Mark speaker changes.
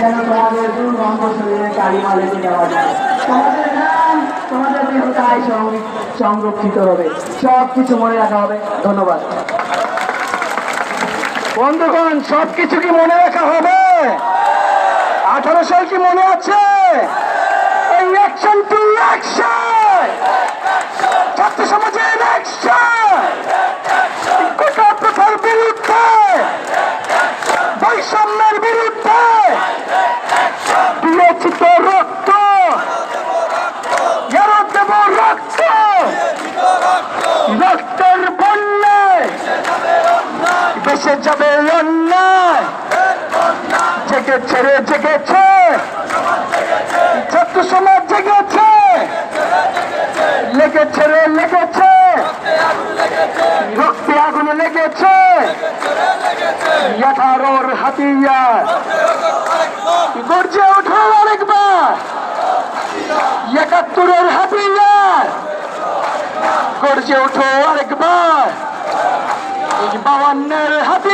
Speaker 1: যেন তোমাদের দুর্গন্ধ শরীরে কালিমা লেগে যাওয়া যায়? তোমাদের সংরক্ষিত হবে। সব কিছু মনে রাখা হবে। ধন্যবাদ।
Speaker 2: বন্ধুগণ, সবকিছু কি মনে রাখা হবে? আঠারো সাল কি মনে আছে? দিয়েছি তো রক্ত দেব রক্ত রক্তের বন্যায় দেশে যাবে অন্যায় জেগেছে রে জেগেছে জেগেছে লেগেছে রে লেগেছে রক্তে আগুন লেগেছে হাতিয়ার গর্জে ওঠো একাত্তরের হাতিয়ার গর্জে ওঠো আরেকবার। বাবান্নের হাতিয়ার